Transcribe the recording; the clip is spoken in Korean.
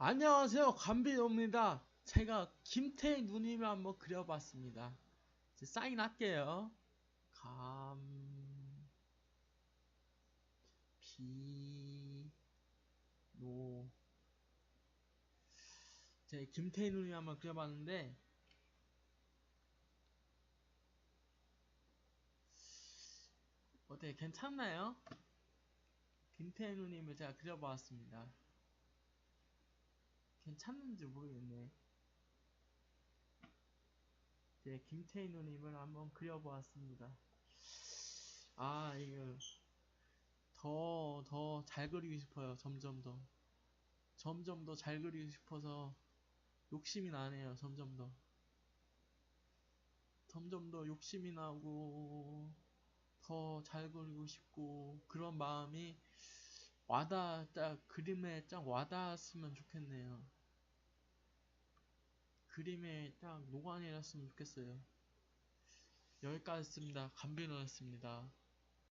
안녕하세요. 감비입니다. 제가 김태희 누님을 한번 그려봤습니다. 이제 사인할게요. 감... 비... 노... 제 김태희 누님 한번 그려봤는데 어때? 괜찮나요? 김태희 누님을 제가 그려보았습니다 괜찮는지 모르겠네. 제 김태희 누님을 한번 그려보았습니다. 아, 이거 더, 더 잘 그리고 싶어요. 점점 더. 점점 더 잘 그리고 싶어서 욕심이 나네요. 점점 더. 점점 더 욕심이 나고 더 잘 그리고 싶고 그런 마음이 와닿, 딱 그림에 딱 와닿았으면 좋겠네요. 그림에 딱 녹아내렸으면 좋겠어요. 여기까지였습니다. 감비노였습니다.